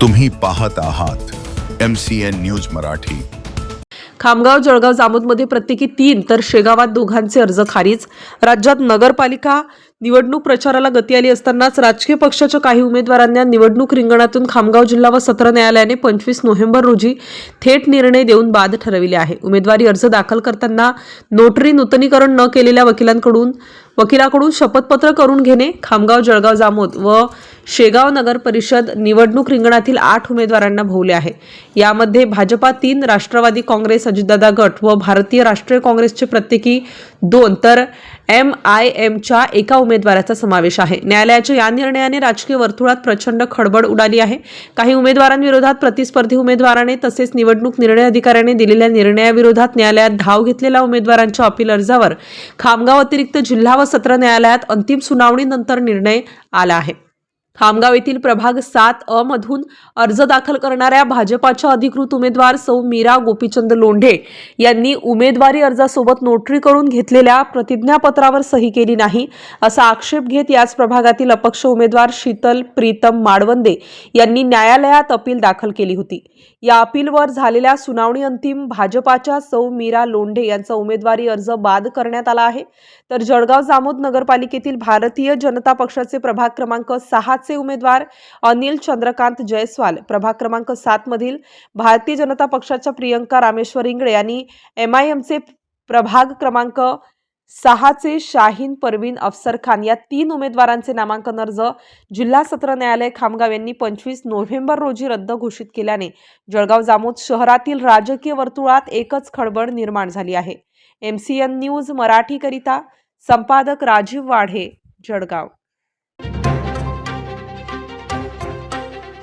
तुम्ही पाहत आहात M C N news Marathi. Khamgaon Jalgaon जामोदमध्ये प्रत्येकी तीन तर शेगावात दोघांचे अर्ज खारिज. राज्यात नगरपालिका निवडणूक प्रचाराला गती आली असतानाच राजकीय पक्षाच्या काही उमेदवारांना निवडणूक रिंगणातून खामगाव जिल्हा व सत्र न्यायालयाने पंचवीस नोव्हेंबर रोजी थेट निर्णय देऊन बाद ठरविले आहे. उमेदवारी अर्ज दाखल करताना नोटरी नूतनीकरण न केलेल्या वकिलांकडून वकिलाकडून शपथपत्र करून घेणे खामगाव जळगाव जामोद व शेगाव नगर परिषद निवडणूक रिंगणातील आठ उमेदवारांना भोवले आहे. यामध्ये भाजपा तीन राष्ट्रवादी काँग्रेस अजितदादा गट व भारतीय राष्ट्रीय काँग्रेसचे प्रत्येकी दोन तर एम आय एमच्या एका उमेदवाराचा समावेश आहे. न्यायालयाच्या या निर्णयाने राजकीय वर्तुळात प्रचंड खडबड उडाली आहे. काही उमेदवारांविरोधात प्रतिस्पर्धी उमेदवाराने तसेच निवडणूक निर्णय अधिकाऱ्याने दिलेल्या निर्णयाविरोधात न्यायालयात धाव घेतलेल्या उमेदवारांच्या अपील अर्जावर खामगाव अतिरिक्त जिल्हा व सत्र न्यायालयात अंतिम सुनावणीनंतर निर्णय आला आहे. खामगाव येथील प्रभाग सात अ मधून अर्ज दाखल करणाऱ्या भाजपाच्या अधिकृत उमेदवार सौ मीरा गोपीचंद लोंढे यांनी उमेदवारी अर्जासोबत नोटरी करून घेतलेल्या प्रतिज्ञापत्रावर सही केली नाही असा आक्षेप घेत याच प्रभागातील अपक्ष उमेदवार शीतल प्रीतम माडवंदे यांनी न्यायालयात अपील दाखल केली होती. या अपीलवर झालेल्या सुनावणी अंतिम भाजपाच्या सौ मीरा लोंढे यांचा उमेदवारी अर्ज बाद करण्यात आला आहे. तर जळगाव जामोद नगरपालिकेतील भारतीय जनता पक्षाचे प्रभाग क्रमांक सहा सहाचे उमेदवार अनिल चंद्रकांत जयस्वाल. प्रभाग क्रमांक सात मधील भारतीय जनता पक्षाच्या प्रियंका रामेश्वर इंगळे यांनी एम आय प्रभाग क्रमांक सहाचे शाहीन परवीन अफसर खान या तीन उमेदवारांचे नामांकन अर्ज जिल्हा सत्र न्यायालय खामगाव यांनी पंचवीस नोव्हेंबर रोजी रद्द घोषित केल्याने जळगाव जामोद शहरातील राजकीय वर्तुळात एकच खळबळ निर्माण झाली आहे. एम सी एन न्यूज मराठीकरिता संपादक राजीव वाढे जळगाव.